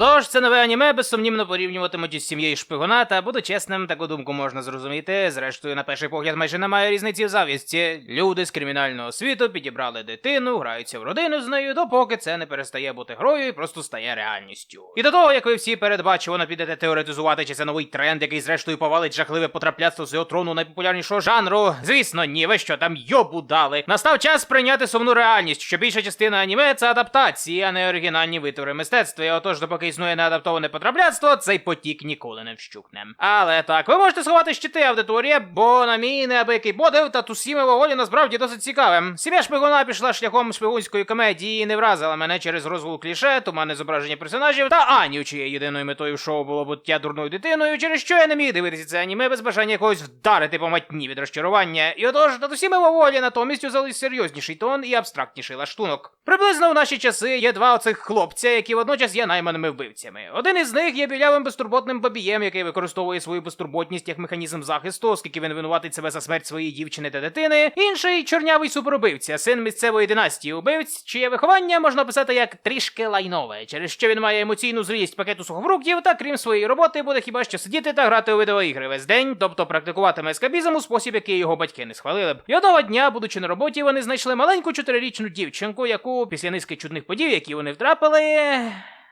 Отож, це нове аніме безсумнівно порівнюватимуть із сім'єю шпигуна, та буду чесним, таку думку можна зрозуміти. Зрештою, на перший погляд, майже немає різниці в завісті. Люди з кримінального світу підібрали дитину, граються в родину з нею, допоки це не перестає бути грою і просто стає реальністю. І до того, як ви всі передбачувано підете теоретизувати, чи це новий тренд, який зрештою повалить жахливе потрапляцтво з його трону найпопулярнішого жанру. Звісно, ні, ви що там йобу дали. Настав час прийняти сумну реальність, що більша частина аніме це адаптації, а не оригінальні витвори мистецтва. Отож, допоки існує неадаптоване потрапляцтво, цей потік ніколи не вщукне. Але так, ви можете сховати щити аудиторія, бо на мій неабиякий подив та тусіме волі насправді досить цікавим. Сім'я шпигуна пішла шляхом шпигунської комедії і не вразила мене через розгул кліше, туманне зображення персонажів та Аню, чиєю єдиною метою шоу було буття дурною дитиною, через що я не міг дивитися це аніме без бажання якогось вдарити по матні від розчарування. І отож, татусіме волі натомість узяли серйозніший тон і абстрактніший лаштунок. Приблизно в наші часи є два оцих хлопця, які водночас є найманими вбивцями. Один із них є білявим безтурботним бабієм, який використовує свою безтурботність як механізм захисту, оскільки він винуватить себе за смерть своєї дівчини та дитини. Інший чорнявий суперубивця, син місцевої династії убивць, чиє виховання можна описати як трішки лайнове, через що він має емоційну зрілість пакету сухофруктів, та крім своєї роботи буде хіба що сидіти та грати у відеоігри весь день, тобто практикуватиме ескапізм у спосіб, який його батьки не схвалили б. І одного дня, будучи на роботі, вони знайшли маленьку чотирирічну дівчинку, яку після низки чудних подій, які вони втрапили.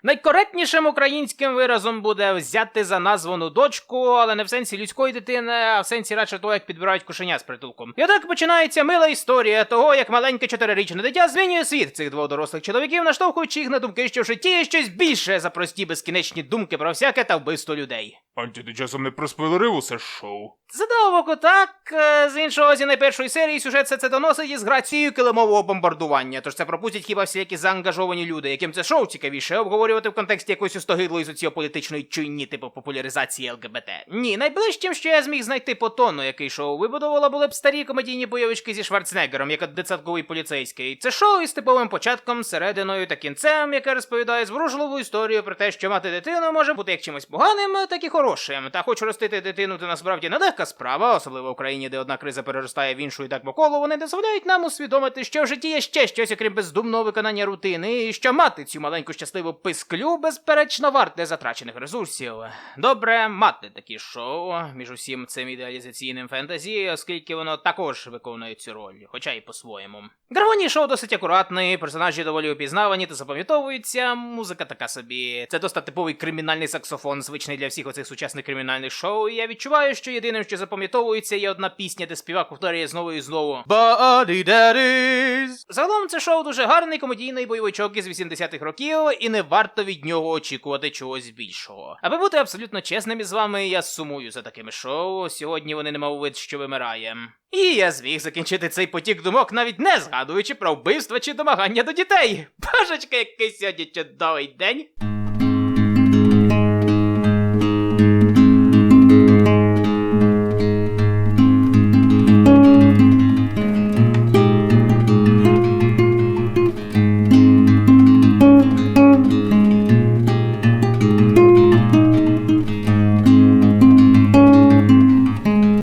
Найкоректнішим українським виразом буде взяти за названу дочку, але не в сенсі людської дитини, а в сенсі радше того, як підбирають кошеня з притулком. І так починається мила історія того, як маленьке чотирирічне дитя змінює світ цих двох дорослих чоловіків, наштовхуючи їх на думки, що в житті є щось більше за прості безкінечні думки про всяке та вбивство людей. Анті, ти часом не проспойлерив усе шоу. З одного так, е, з іншого зі найпершої серії сюжет все це доносить із грацією килимового бомбардування, тож це пропустять хіба всіякі заангажовані люди, яким це шоу цікавіше обговорювати в контексті якоїсь остогидлої соціополітичної чуйні типу популяризації ЛГБТ. Ні, найближчим, що я зміг знайти по тону, який шоу вибудувала, були б старі комедійні бойовички зі Шварценеггером, як дитсадковий поліцейський. Це шоу із типовим початком, серединою та кінцем, яке розповідає зворушливу історію про те, що мати дитину може бути як чимось поганим, так і хорошим. Та хоч ростити дитину це насправді нелегка справа, особливо в країні, де одна криза переростає в іншу і так по колу, вони дозволяють нам усвідомити, що в житті є ще щось, окрім бездумного виконання рутини, і що мати цю маленьку щасливу писклю, безперечно, варте затрачених ресурсів. Добре мати такі шоу між усім цим ідеалізаційним фентезі, оскільки воно також виконує цю роль, хоча й по-своєму. Графоні шоу досить акуратний, персонажі доволі опізнавані та запам'ятовуються, музика така собі. Це досить типовий кримінальний саксофон, звичний для всіх оцих сучасних кримінальних шоу. І я відчуваю, що єдиним, що запам'ятовується, є одна пісня, де співак повторює знову і знову. Body Daddies! Загалом це шоу дуже гарний комедійний бойовичок із 80-х років, і не варто від нього очікувати чогось більшого. Аби бути абсолютно чесним із вами, я сумую за такими шоу. Сьогодні вони не мав вид, що вимирає. І я зміг закінчити цей потік думок, навіть не згадуючи про вбивства чи домагання до дітей. Божечка, який сьогодні чудовий день.